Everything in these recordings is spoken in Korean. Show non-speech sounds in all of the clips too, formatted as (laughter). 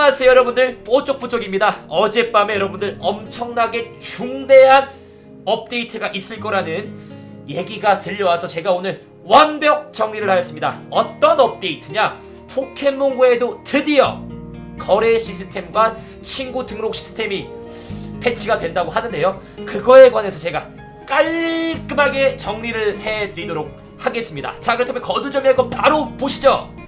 안녕하세요 여러분들. 뽀쪽뽀쪽입니다. 어젯밤에 여러분들 엄청나게 중대한 업데이트가 있을 거라는 얘기가 들려와서 제가 오늘 완벽 정리를 하였습니다. 어떤 업데이트냐? 포켓몬고에도 드디어 거래 시스템과 친구 등록 시스템이 패치가 된다고 하는데요. 그거에 관해서 제가 깔끔하게 정리를 해드리도록 하겠습니다. 자 그렇다면 거두절 말고 바로 보시죠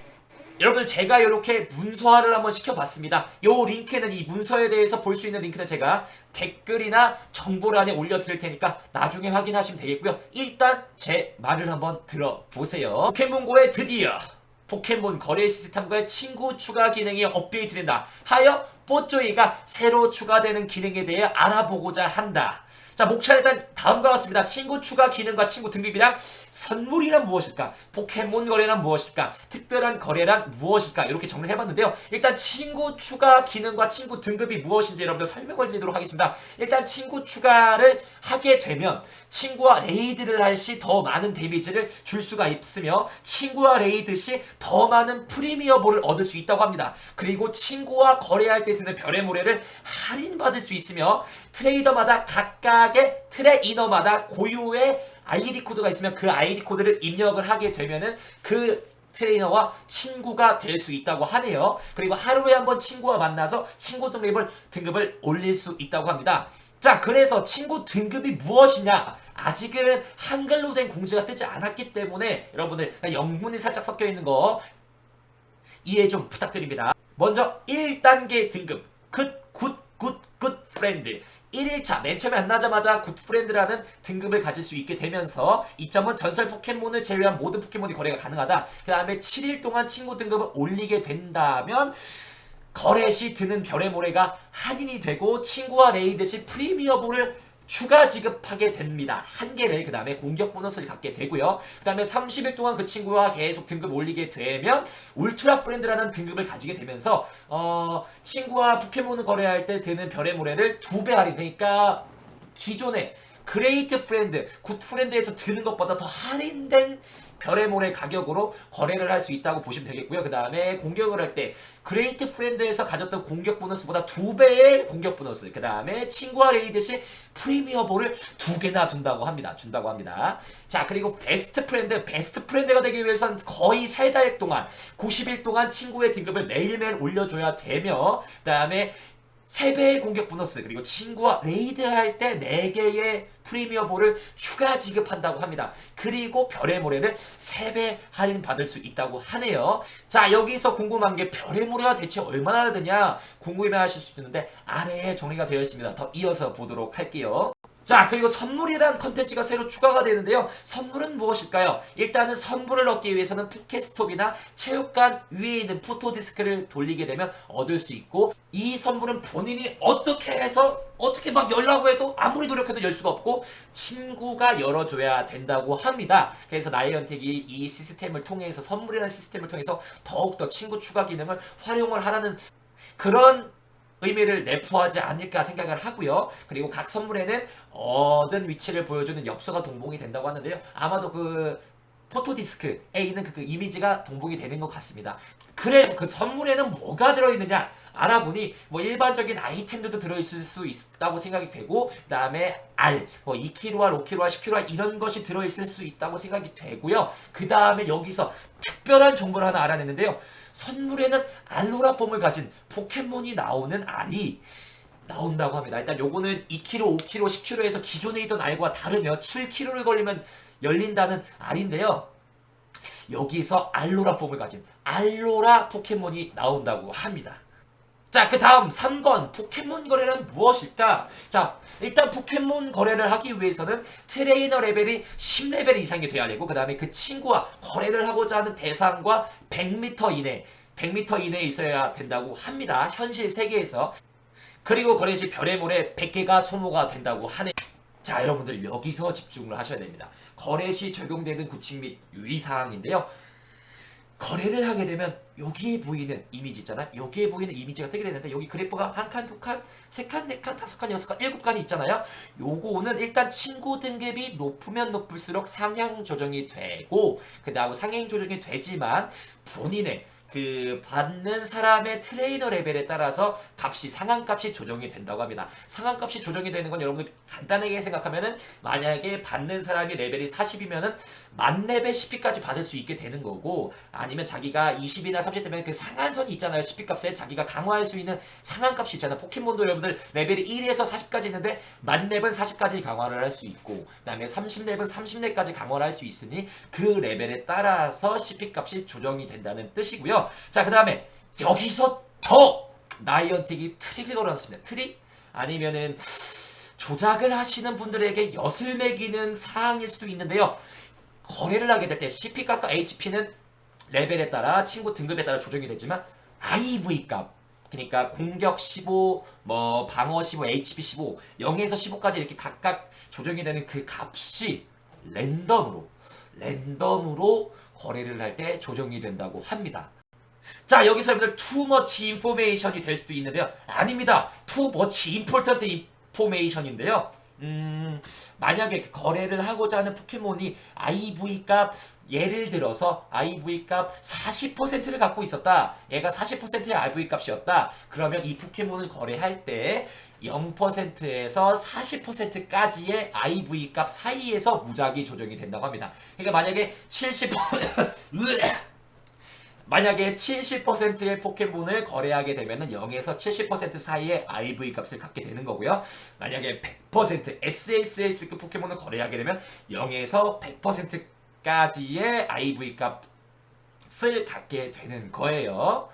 여러분들 제가 이렇게 문서화를 한번 시켜봤습니다. 요 링크는 이 문서에 대해서 볼 수 있는 링크는 제가 댓글이나 정보란에 올려드릴 테니까 나중에 확인하시면 되겠고요. 일단 제 말을 한번 들어보세요. 포켓몬고에 드디어 포켓몬 거래 시스템과의 친구 추가 기능이 업데이트된다. 하여 뽀쪼이가 새로 추가되는 기능에 대해 알아보고자 한다. 자, 목차 일단 다음과 같습니다. 친구 추가 기능과 친구 등급이랑 선물이란 무엇일까? 포켓몬 거래란 무엇일까? 특별한 거래란 무엇일까? 이렇게 정리를 해봤는데요. 일단 친구 추가 기능과 친구 등급이 무엇인지 여러분들 설명을 드리도록 하겠습니다. 일단 친구 추가를 하게 되면 친구와 레이드를 할 시 더 많은 데미지를 줄 수가 있으며 친구와 레이드 시 더 많은 프리미어볼을 얻을 수 있다고 합니다. 그리고 친구와 거래할 때 드는 별의 모래를 할인받을 수 있으며 트레이더마다 각각 의 트레이너마다 고유의 아이디 코드가 있으면 그 아이디 코드를 입력을 하게 되면은 그 트레이너와 친구가 될 수 있다고 하네요. 그리고 하루에 한 번 친구와 만나서 친구 등급을 등급을 올릴 수 있다고 합니다. 자, 그래서 친구 등급이 무엇이냐? 아직은 한글로 된 공지가 뜨지 않았기 때문에 여러분들 영문이 살짝 섞여 있는 거 이해 좀 부탁드립니다. 먼저 1단계 등급 굿, 굿, 굿, 굿 프렌드 1일차 맨 처음에 만나자마자 굿 프렌드라는 등급을 가질 수 있게 되면서 이 점은 전설 포켓몬을 제외한 모든 포켓몬이 거래가 가능하다. 그 다음에 7일 동안 친구 등급을 올리게 된다면 거래 시 드는 별의 모래가 할인이 되고 친구와 레이드 시 프리미어볼을 추가 지급하게 됩니다. 한 개를 그 다음에 공격 보너스를 갖게 되고요. 그 다음에 30일 동안 그 친구와 계속 등급 올리게 되면 울트라 프렌드라는 등급을 가지게 되면서 어, 친구와 포켓몬을 거래할 때 드는 별의 모래를 두 배 할인 그러니까 기존에 그레이트 프렌드, 굿 프렌드에서 드는 것보다 더 할인된 별의 모래 가격으로 거래를 할 수 있다고 보시면 되겠고요. 그 다음에 공격을 할 때 그레이트 프렌드에서 가졌던 공격 보너스보다 두 배의 공격 보너스. 그 다음에 친구와 레이드 시 프리미어 볼을 두 개나 준다고 합니다. 준다고 합니다. 자 그리고 베스트 프렌드, 베스트 프렌드가 되기 위해서는 거의 세 달 동안 90일 동안 친구의 등급을 매일매일 올려줘야 되며 그 다음에 3배의 공격 보너스 그리고 친구와 레이드 할 때 4개의 프리미어 볼을 추가 지급한다고 합니다. 그리고 별의 모래를 3배 할인 받을 수 있다고 하네요. 자 여기서 궁금한 게 별의 모래가 대체 얼마나 드냐 궁금해 하실 수 있는데 아래에 정리가 되어 있습니다. 더 이어서 보도록 할게요. 자 그리고 선물이란 컨텐츠가 새로 추가가 되는데요 선물은 무엇일까요? 일단은 선물을 얻기 위해서는 포켓스톱이나 체육관 위에 있는 포토디스크를 돌리게 되면 얻을 수 있고 이 선물은 본인이 어떻게 해서 어떻게 막 열라고 해도 아무리 노력해도 열 수가 없고 친구가 열어줘야 된다고 합니다 그래서 나의 연택이 이 시스템을 통해서 선물이라는 시스템을 통해서 더욱더 친구 추가 기능을 활용을 하라는 그런 의미를 내포하지 않을까 생각을 하고요. 그리고 각 선물에는 얻은 위치를 보여주는 엽서가 동봉이 된다고 하는데요. 아마도 그 포토디스크 에 있는 그, 그 이미지가 동봉이 되는 것 같습니다. 그래 그 선물에는 뭐가 들어있느냐 알아보니 뭐 일반적인 아이템들도 들어있을 수 있다고 생각이 되고 그 다음에 알, 뭐 2kg와 5kg와 10kg와 이런 것이 들어있을 수 있다고 생각이 되고요. 그 다음에 여기서 특별한 정보를 하나 알아냈는데요. 선물에는 알로라 폼을 가진 포켓몬이 나오는 알이 나온다고 합니다. 일단 요거는 2kg, 5kg, 10kg에서 기존에 있던 알과 다르며 7kg를 걸리면 열린다는 알인데요. 여기서 알로라 폼을 가진 알로라 포켓몬이 나온다고 합니다. 자, 그 다음 3번 포켓몬 거래는 무엇일까? 자, 일단 포켓몬 거래를 하기 위해서는 트레이너 레벨이 10레벨 이상이 돼야 되고 그 다음에 그 친구와 거래를 하고자 하는 대상과 100m 이내, 100m 이내에 있어야 된다고 합니다. 현실 세계에서. 그리고 거래 시 별의 모래 100개가 소모가 된다고 하네. 자, 여러분들 여기서 집중을 하셔야 됩니다. 거래 시 적용되는 구칙 및 유의사항인데요. 거래를 하게 되면 여기에 보이는 이미지 있잖아. 여기에 보이는 이미지가 뜨게 되는데 여기 그래프가 한 칸, 두 칸, 세 칸, 네 칸, 다섯 칸, 여섯 칸, 일곱 칸이 있잖아요. 요거는 일단 친구 등급이 높으면 높을수록 상향 조정이 되고 그다음 상향 조정이 되지만 본인의 그 받는 사람의 트레이너 레벨에 따라서 값이 상한값이 조정이 된다고 합니다. 상한값이 조정이 되는 건 여러분들 간단하게 생각하면은 만약에 받는 사람이 레벨이 40이면은 만 레벨 10피까지 받을 수 있게 되는 거고 아니면 자기가 20이나 30 되면 그 상한선이 있잖아요. 10피 값에 자기가 강화할 수 있는 상한값이 있잖아요. 포켓몬도 여러분들 레벨이 1에서 40까지 있는데 만 렙은 40까지 강화를 할 수 있고 그다음에 30렙은 30렙까지 강화를 할 수 있으니 그 레벨에 따라서 10피 값이 조정이 된다는 뜻이고요. 자, 그 다음에 여기서 더 나이언틱이 트릭을 걸어놨습니다. 트릭 아니면은 조작을 하시는 분들에게 엿을 매기는 사항일 수도 있는데요. 거래를 하게 될 때 CP 값과 HP는 레벨에 따라 친구 등급에 따라 조정이 되지만 IV 값 그러니까 공격 15, 뭐 방어 15, HP 15, 0에서 15까지 이렇게 각각 조정이 되는 그 값이 랜덤으로 랜덤으로 거래를 할 때 조정이 된다고 합니다. 자 여기서 여러분들 투머치 인포메이션이 될 수도 있는데요. 아닙니다. 투머치 임포턴트 인포메이션인데요. 음, 만약에 그 거래를 하고자 하는 포켓몬이 IV 값 예를 들어서 IV 값 40%를 갖고 있었다. 얘가 40%의 IV 값이었다. 그러면 이 포켓몬을 거래할 때 0%에서 40%까지의 IV 값 사이에서 무작위 조정이 된다고 합니다. 그러니까 만약에 70 만약에 70%의 포켓몬을 거래하게 되면 은 0에서 70% 사이의 IV 값을 갖게 되는 거고요. 만약에 100% SSS급 포켓몬을 거래하게 되면 0에서 100%까지의 IV 값을 갖게 되는 거예요.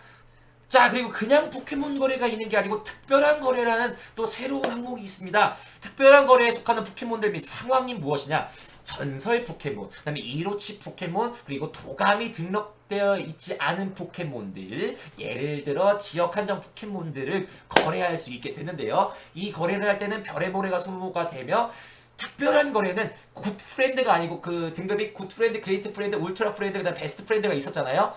자 그리고 그냥 포켓몬 거래가 있는 게 아니고 특별한 거래라는 또 새로운 항목이 있습니다. 특별한 거래에 속하는 포켓몬들 및 상황이 무엇이냐? 전설 포켓몬, 그다음에 이로치 포켓몬, 그리고 도감이 등록되어 있지 않은 포켓몬들, 예를 들어 지역 한정 포켓몬들을 거래할 수 있게 되는데요. 이 거래를 할 때는 별의 모래가 소모가 되며 특별한 거래는 굿 프렌드가 아니고 그 등급이 굿 프렌드, 그레이트 프렌드, 울트라 프렌드, 그다음 베스트 프렌드가 있었잖아요.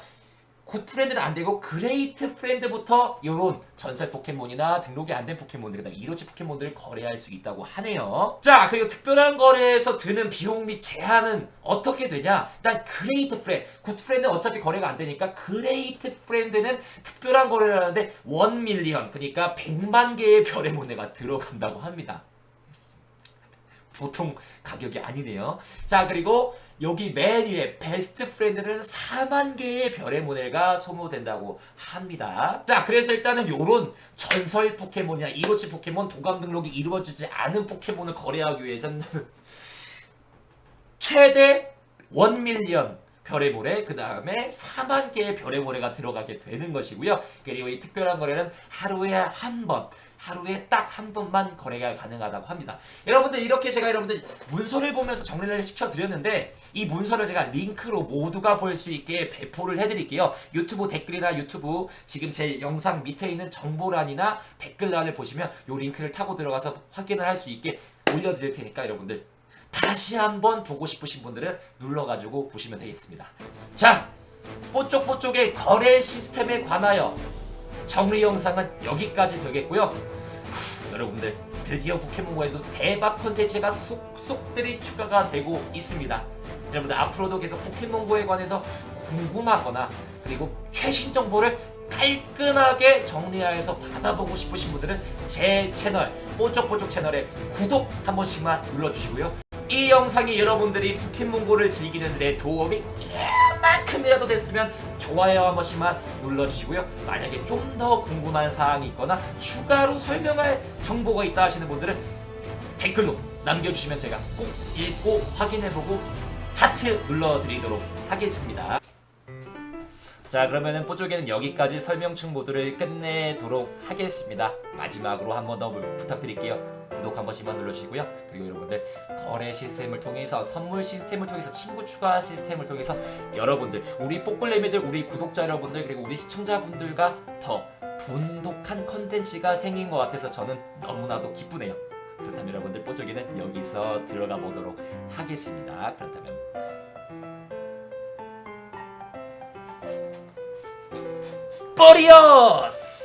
굿 프렌드는 안 되고 그레이트 프렌드부터 요런 전설 포켓몬이나 등록이 안 된 포켓몬들 그다음 이로치 포켓몬들을 거래할 수 있다고 하네요. 자 그리고 특별한 거래에서 드는 비용 및 제한은 어떻게 되냐? 일단 그레이트 프렌드, 굿 프렌드는 어차피 거래가 안 되니까 그레이트 프렌드는 특별한 거래를 하는데 원 밀리언 그러니까 100만 개의 별의 모네가 들어간다고 합니다. 보통 가격이 아니네요. 자 그리고 여기 맨 위에 베스트 프렌드는 4만 개의 별의 모델가 소모된다고 합니다. 자 그래서 일단은 요런 전설 포켓몬이나 이로치 포켓몬 도감 등록이 이루어지지 않은 포켓몬을 거래하기 위해서는 (laughs) 최대 1밀리언 별의 모래 그 다음에 4만 개의 별의 모래가 들어가게 되는 것이고요. 그리고 이 특별한 거래는 하루에 한 번. 하루에 딱 한 번만 거래가 가능하다고 합니다. 여러분들 이렇게 제가 여러분들 문서를 보면서 정리를 시켜드렸는데 이 문서를 제가 링크로 모두가 볼 수 있게 배포를 해드릴게요. 유튜브 댓글이나 유튜브 지금 제 영상 밑에 있는 정보란이나 댓글란을 보시면 이 링크를 타고 들어가서 확인을 할 수 있게 올려드릴 테니까 여러분들 다시 한번 보고 싶으신 분들은 눌러가지고 보시면 되겠습니다. 자, 뽀쪽뽀쪽의 거래 시스템에 관하여 정리 영상은 여기까지 되겠고요. 후, 여러분들 드디어 포켓몬고에도 대박 콘텐츠가 속속들이 추가가 되고 있습니다. 여러분들 앞으로도 계속 포켓몬고에 관해서 궁금하거나 그리고 최신 정보를 깔끔하게 정리하여서 받아보고 싶으신 분들은 제 채널 뽀쪽뽀쪽 채널에 구독 한 번씩만 눌러주시고요. 이 영상이 여러분들이 포켓몬고를 즐기는 데 도움이 이만큼이라도 됐으면 좋아요 한 번씩만 눌러주시고요. 만약에 좀 더 궁금한 사항이 있거나 추가로 설명할 정보가 있다 하시는 분들은 댓글로 남겨주시면 제가 꼭 읽고 확인해보고 하트 눌러드리도록 하겠습니다. 자 그러면은 뽀쪽에는 여기까지 설명충 모드를 끝내도록 하겠습니다. 마지막으로 한 번 더 부탁드릴게요. 구독 한 번씩만 눌러주시고요. 그리고 여러분들 거래 시스템을 통해서 선물 시스템을 통해서 친구 추가 시스템을 통해서 여러분들 우리 뽀글레미들 우리 구독자 여러분들 그리고 우리 시청자분들과 더 돈독한 컨텐츠가 생긴 것 같아서 저는 너무나도 기쁘네요. 그렇다면 여러분들 뽀쪽이는 여기서 들어가 보도록 하겠습니다. 그렇다면 뽀리어스!